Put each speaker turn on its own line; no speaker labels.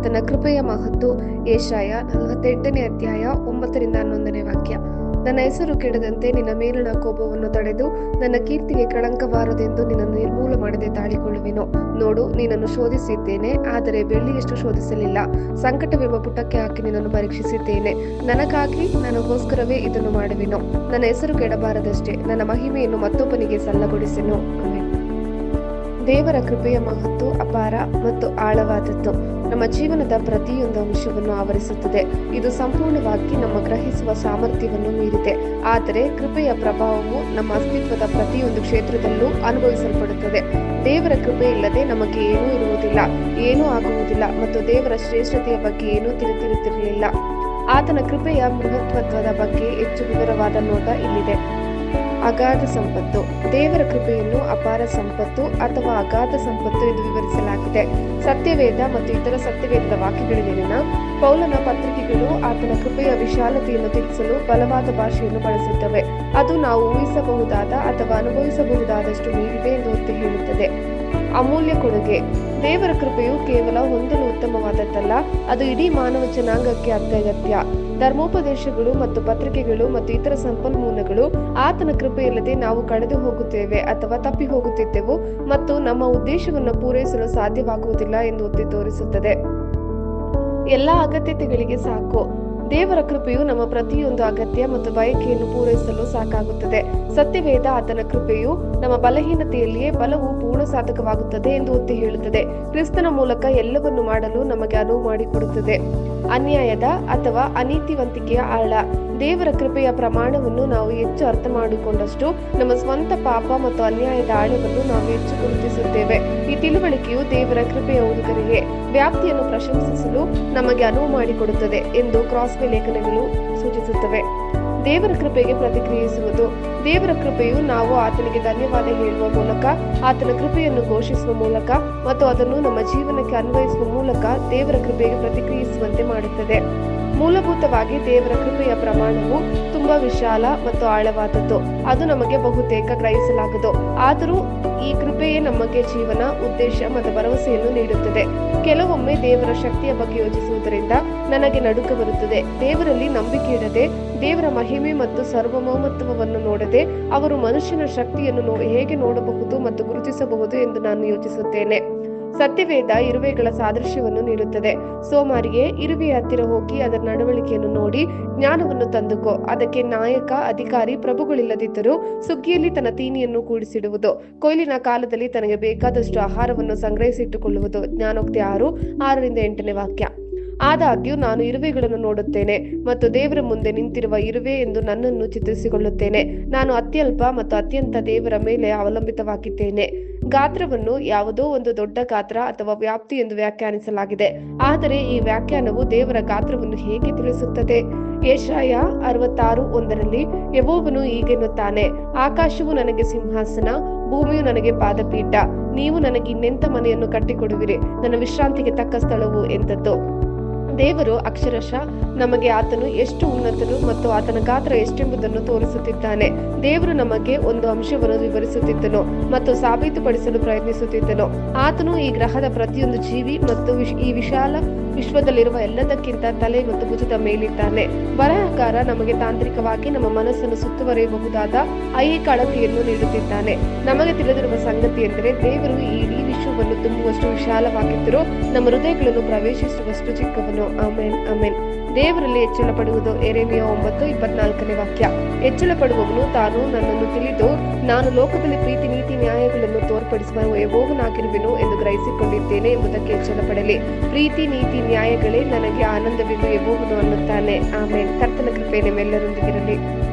ಆತನ ಕೃಪೆಯ ಮಹತ್ತು. ಏಷಾಯ ನಲವತ್ತೆಂಟನೇ ಅಧ್ಯಾಯ ಒಂಬತ್ತರಿಂದ ಹನ್ನೊಂದನೇ ವಾಕ್ಯ. ನನ್ನ ಹೆಸರು ಕೆಡದಂತೆ ನಿನ್ನ ಮೇಲಿನ ಕೋಪವನ್ನು ತಡೆದು ನನ್ನ ಕೀರ್ತಿಗೆ ಕಳಂಕಬಾರದೆಂದು ನಿನ್ನನ್ನು ನಿರ್ಮೂಲ ಮಾಡದೆ ತಾಳಿಕೊಳ್ಳುವೆನು. ನೋಡು, ನಿನ್ನನ್ನು ಶೋಧಿಸಿದ್ದೇನೆ, ಆದರೆ ಬೆಳ್ಳಿಯಷ್ಟು ಶೋಧಿಸಲಿಲ್ಲ. ಸಂಕಟವೆಂಬ ಪುಟಕ್ಕೆ ಹಾಕಿ ನಿನ್ನನ್ನು ಪರೀಕ್ಷಿಸಿದ್ದೇನೆ. ನನಗಾಗಿ ನನಗೋಸ್ಕರವೇ ಇದನ್ನು ಮಾಡುವೆನು. ನನ್ನ ಹೆಸರು ಕೆಡಬಾರದಷ್ಟೇ, ನನ್ನ ಮಹಿಮೆಯನ್ನು ಮತ್ತೊಬ್ಬನಿಗೆ ಸಲ್ಲಗೊಡಿಸೆನು ಆಮೆನ್. ದೇವರ ಕೃಪೆಯ ಮಹತ್ವ, ಅಪಾರ ಮತ್ತು ಆಳವಾದದ್ದು. ನಮ್ಮ ಜೀವನದ ಪ್ರತಿಯೊಂದು ಅಂಶವನ್ನು ಆವರಿಸುತ್ತದೆ. ಇದು ಸಂಪೂರ್ಣವಾಗಿ ನಮ್ಮ ಗ್ರಹಿಸುವ ಸಾಮರ್ಥ್ಯವನ್ನು ಮೀರಿದೆ. ಆದರೆ ಕೃಪೆಯ ಪ್ರಭಾವವು ನಮ್ಮ ಅಸ್ತಿತ್ವದ ಪ್ರತಿಯೊಂದು ಕ್ಷೇತ್ರದಲ್ಲೂ ಅನುಭವಿಸಲ್ಪಡುತ್ತದೆ. ದೇವರ ಕೃಪೆ ಇಲ್ಲದೆ ನಮಗೆ ಏನೂ ಇರುವುದಿಲ್ಲ. ಏನೂ ಆಗುವುದಿಲ್ಲ ಮತ್ತು ದೇವರ ಶ್ರೇಷ್ಠತೆಯ ಬಗ್ಗೆ ಏನೂ ತಿಳಿದಿರುತ್ತಿರಲಿಲ್ಲ. ಆತನ ಕೃಪೆಯ ಮೃಹತ್ವತ್ವದ ಬಗ್ಗೆ ಹೆಚ್ಚು ವಿವರವಾದ ನೋಟ ಇಲ್ಲಿದೆ. ಅಗಾಧ ಸಂಪತ್ತು. ದೇವರ ಕೃಪೆಯನ್ನು ಅಪಾರ ಸಂಪತ್ತು ಅಥವಾ ಅಗಾಧ ಸಂಪತ್ತು ಎಂದು ವಿವರಿಸಲಾಗಿದೆ. ಸತ್ಯವೇದ ಮತ್ತು ಇತರ ಸತ್ಯವೇದದ ವಾಕ್ಯಗಳಲ್ಲಿನ ಪೌಲನ ಪತ್ರಿಕೆಗಳು ಆತನ ಕೃಪೆಯ ವಿಶಾಲತೆಯನ್ನು ತಿಳಿಸಲು ಬಲವಾದ ಭಾಷೆಯನ್ನು ಬಳಸುತ್ತವೆ. ಅದು ನಾವು ಊಹಿಸಬಹುದಾದ ಅಥವಾ ಅನುಭವಿಸಬಹುದಾದಷ್ಟು ಮೀರಿದೆ ಎಂದು ಒತ್ತಿ ಹೇಳುತ್ತದೆ. ಅಮೂಲ್ಯ ಕೊಡುಗೆ. ದೇವರ ಕೃಪೆಯು ಕೇವಲ ಹೊಂದಲು ಉತ್ತಮವಾದದ್ದಲ್ಲ, ಅದು ಇಡೀ ಮಾನವ ಜನಾಂಗಕ್ಕೆ ಅತ್ಯಗತ್ಯ. ಧರ್ಮೋಪದೇಶಗಳು ಮತ್ತು ಪತ್ರಿಕೆಗಳು ಮತ್ತು ಇತರ ಸಂಪನ್ಮೂಲಗಳು ಆತನ ಕೃಪೆಯಿಲ್ಲದೆ ನಾವು ಕಳೆದು ಹೋಗುತ್ತೇವೆ ಅಥವಾ ತಪ್ಪಿ ಹೋಗುತ್ತಿದ್ದೆವು ಮತ್ತು ನಮ್ಮ ಉದ್ದೇಶವನ್ನು ಪೂರೈಸಲು ಸಾಧ್ಯವಾಗುವುದಿಲ್ಲ ಎಂದು ಒತ್ತಿ ತೋರಿಸುತ್ತದೆ. ಎಲ್ಲ ಅಗತ್ಯತೆಗಳಿಗೆ ಸಾಕು. ದೇವರ ಕೃಪೆಯು ನಮ್ಮ ಪ್ರತಿಯೊಂದು ಅಗತ್ಯ ಮತ್ತು ಬಯಕೆಯನ್ನು ಪೂರೈಸಲು ಸಾಕಾಗುತ್ತದೆ. ಸತ್ಯವೇದ ಆತನ ಕೃಪೆಯು ನಮ್ಮ ಬಲಹೀನತೆಯಲ್ಲಿಯೇ ಬಲವು ಪೂರ್ಣ ಸಾಧಕವಾಗುತ್ತದೆ ಎಂದು ಒತ್ತಿ ಹೇಳುತ್ತದೆ. ಕ್ರಿಸ್ತನ ಮೂಲಕ ಎಲ್ಲವನ್ನು ಮಾಡಲು ನಮಗೆ ಅನುವು ಮಾಡಿಕೊಡುತ್ತದೆ. ಅನ್ಯಾಯದ ಅಥವಾ ಅನೀತಿವಂತಿಕೆಯ ಆಳ. ದೇವರ ಕೃಪೆಯ ಪ್ರಮಾಣವನ್ನು ನಾವು ಹೆಚ್ಚು ಅರ್ಥ ಮಾಡಿಕೊಂಡಷ್ಟು ನಮ್ಮ ಸ್ವಂತ ಪಾಪ ಮತ್ತು ಅನ್ಯಾಯದ ಆಳವನ್ನು ನಾವು ಹೆಚ್ಚು ಗುರುತಿಸುತ್ತೇವೆ. ಈ ತಿಳುವಳಿಕೆಯು ದೇವರ ಕೃಪೆಯ ಉಡುಗರಿಗೆ ವ್ಯಾಪ್ತಿಯನ್ನು ಪ್ರಶಂಸಿಸಲು ನಮಗೆ ಅನುವು ಮಾಡಿಕೊಡುತ್ತದೆ ಎಂದು ಕ್ರಾಸ್ವೆ ಲೇಖನಗಳು ಸೂಚಿಸುತ್ತವೆ. ದೇವರ ಕೃಪೆಗೆ ಪ್ರತಿಕ್ರಿಯಿಸುವುದು. ದೇವರ ಕೃಪೆಯು ನಾವು ಆತನಿಗೆ ಧನ್ಯವಾದ ಹೇಳುವ ಮೂಲಕ, ಆತನ ಕೃಪೆಯನ್ನು ಘೋಷಿಸುವ ಮೂಲಕ ಮತ್ತು ಅದನ್ನು ನಮ್ಮ ಜೀವನಕ್ಕೆ ಅನ್ವಯಿಸುವ ಮೂಲಕ ದೇವರ ಕೃಪೆಗೆ ಪ್ರತಿಕ್ರಿಯಿಸುವಂತೆ ಮಾಡುತ್ತದೆ. ಮೂಲಭೂತವಾಗಿ ದೇವರ ಕೃಪೆಯ ಪ್ರಮಾಣವು ತುಂಬಾ ವಿಶಾಲ ಮತ್ತು ಆಳವಾದದ್ದು. ಅದು ನಮಗೆ ಬಹುತೇಕ ಗ್ರಹಿಸಲಾಗದು. ಆದರೂ ಈ ಕೃಪೆಯೇ ನಮಗೆ ಜೀವನ, ಉದ್ದೇಶ ಮತ್ತು ಭರವಸೆಯನ್ನು ನೀಡುತ್ತದೆ. ಕೆಲವೊಮ್ಮೆ ದೇವರ ಶಕ್ತಿಯ ಬಗ್ಗೆ ಯೋಚಿಸುವುದರಿಂದ ನನಗೆ ನಡುಕ ಬರುತ್ತದೆ. ದೇವರಲ್ಲಿ ನಂಬಿಕೆ ಇಡದೆ, ದೇವರ ಮಹಿಮೆ ಮತ್ತು ಸರ್ವಮೋಮತ್ವವನ್ನು ನೋಡದೆ, ಅವರು ಮನುಷ್ಯನ ಶಕ್ತಿಯನ್ನು ಹೇಗೆ ನೋಡಬಹುದು ಮತ್ತು ಗುರುತಿಸಬಹುದು ಎಂದು ನಾನು ಯೋಚಿಸುತ್ತೇನೆ. ಸತ್ಯವೇದ ಇರುವೆಗಳ ಸಾದೃಶ್ಯವನ್ನು ನೀಡುತ್ತದೆ. ಸೋಮಾರಿಗೆ ಇರುವೆಯ ಹತ್ತಿರ ಹೋಗಿ ಅದರ ನಡವಳಿಕೆಯನ್ನು ನೋಡಿ ಜ್ಞಾನವನ್ನು ತಂದುಕೋ. ಅದಕ್ಕೆ ನಾಯಕ, ಅಧಿಕಾರಿ, ಪ್ರಭುಗಳಿಲ್ಲದಿದ್ದರೂ ಸುಗ್ಗಿಯಲ್ಲಿ ತನ್ನ ತೀನಿಯನ್ನು ಕೂಡಿಸಿಡುವುದು. ಕೊಯ್ಲಿನ ಕಾಲದಲ್ಲಿ ತನಗೆ ಬೇಕಾದಷ್ಟು ಆಹಾರವನ್ನು ಸಂಗ್ರಹಿಸಿಟ್ಟುಕೊಳ್ಳುವುದು. ಜ್ಞಾನೋಕ್ತಿ ಆರು, ಆರರಿಂದ ಎಂಟನೇ ವಾಕ್ಯ. ಆದಾಗ್ಯೂ ನಾನು ಇರುವೆಗಳನ್ನು ನೋಡುತ್ತೇನೆ ಮತ್ತು ದೇವರ ಮುಂದೆ ನಿಂತಿರುವ ಇರುವೆ ಎಂದು ನನ್ನನ್ನು ಚಿತ್ರಿಸಿಕೊಳ್ಳುತ್ತೇನೆ. ನಾನು ಅತ್ಯಲ್ಪ ಮತ್ತು ಅತ್ಯಂತ ದೇವರ ಮೇಲೆ ಅವಲಂಬಿತವಾಗಿದ್ದೇನೆ. ಗಾತ್ರವನ್ನು ಯಾವುದೋ ಒಂದು ದೊಡ್ಡ ಗಾತ್ರ ಅಥವಾ ವ್ಯಾಪ್ತಿ ಎಂದು ವ್ಯಾಖ್ಯಾನಿಸಲಾಗಿದೆ. ಆದರೆ ಈ ವ್ಯಾಖ್ಯಾನವು ದೇವರ ಗಾತ್ರವನ್ನು ಹೇಗೆ ತಿಳಿಸುತ್ತದೆ? ಏಷಾಯ ಅರವತ್ತಾರು ಒಂದರಲ್ಲಿ ಯವೋವನು ಹೀಗೆನ್ನುತ್ತಾನೆ, ಆಕಾಶವು ನನಗೆ ಸಿಂಹಾಸನ, ಭೂಮಿಯು ನನಗೆ ಪಾದಪೀಠ, ನೀವು ನನಗೆ ಇನ್ನೆಂಥ ಮನೆಯನ್ನು ಕಟ್ಟಿಕೊಡುವಿರಿ, ನನ್ನ ವಿಶ್ರಾಂತಿಗೆ ತಕ್ಕ ಸ್ಥಳವು ಎಂದದ್ದು. ದೇವರು ಅಕ್ಷರಶಃ ನಮಗೆ ಆತನು ಎಷ್ಟು ಉನ್ನತನು ಮತ್ತು ಆತನ ಗಾತ್ರ ಎಷ್ಟೆಂಬುದನ್ನು ತೋರಿಸುತ್ತಿದ್ದಾನೆ. ದೇವರು ನಮಗೆ ಒಂದು ಅಂಶವನ್ನು ವಿವರಿಸುತ್ತಿದ್ದನು ಮತ್ತು ಸಾಬೀತುಪಡಿಸಲು ಪ್ರಯತ್ನಿಸುತ್ತಿದ್ದನು. ಆತನು ಈ ಗ್ರಹದ ಪ್ರತಿಯೊಂದು ಜೀವಿ ಮತ್ತು ಈ ವಿಶಾಲ ವಿಶ್ವದಲ್ಲಿರುವ ಎಲ್ಲದಕ್ಕಿಂತ ತಲೆ ಮತ್ತು ಭುಜದ ಮೇಲಿದ್ದಾನೆ. ಬರಹಕಾರ ನಮಗೆ ತಾಂತ್ರಿಕವಾಗಿ ನಮ್ಮ ಮನಸ್ಸನ್ನು ಸುತ್ತುವರಿಯಬಹುದಾದ ಐಹಿಕ ಅಳತೆಯನ್ನು ನೀಡುತ್ತಿದ್ದಾನೆ. ನಮಗೆ ತಿಳಿದಿರುವ ಸಂಗತಿ ಎಂದರೆ ದೇವರು ಈ ಇಡೀ ವಿಶ್ವವನ್ನು ತುಂಬುವಷ್ಟು ವಿಶಾಲವಾಗಿದ್ದರೂ ನಮ್ಮ ಹೃದಯಗಳನ್ನು ಪ್ರವೇಶಿಸುವಷ್ಟು ಚಿಕ್ಕವನು. ಆಮೇನ್ ಆಮೇನ್. ದೇವರಲ್ಲಿ ಹೆಚ್ಚಳ ಪಡುವುದು ಎರೆಮಿಯ ಒಂಬತ್ತು ಇಪ್ಪತ್ನಾಲ್ಕನೇ ವಾಕ್ಯ. ಹೆಚ್ಚಳ ಪಡುವವನು ತಾನು ನನ್ನನ್ನು ತಿಳಿದು, ನಾನು ಲೋಕದಲ್ಲಿ ಪ್ರೀತಿ, ನೀತಿ, ನ್ಯಾಯಗಳನ್ನು ತೋರ್ಪಡಿಸುವ ಯೋಗನಾಗಿರುವೆನು ಎಂದು ಗ್ರಹಿಸಿಕೊಂಡಿದ್ದೇನೆ ಎಂಬುದಕ್ಕೆ ಹೆಚ್ಚಳ ಪಡಲಿ ಪ್ರೀತಿ, ನೀತಿ, ನ್ಯಾಯಗಳೇ ನನಗೆ ಆನಂದವೆಂದು ಯೋಗನು ಅನ್ನುತ್ತಾನೆ. ಆಮೇನ್. ಕರ್ತನ ಕೃಪೆ ನಿಮ್ಮೆಲ್ಲರೊಂದಿಗಿರಲಿ.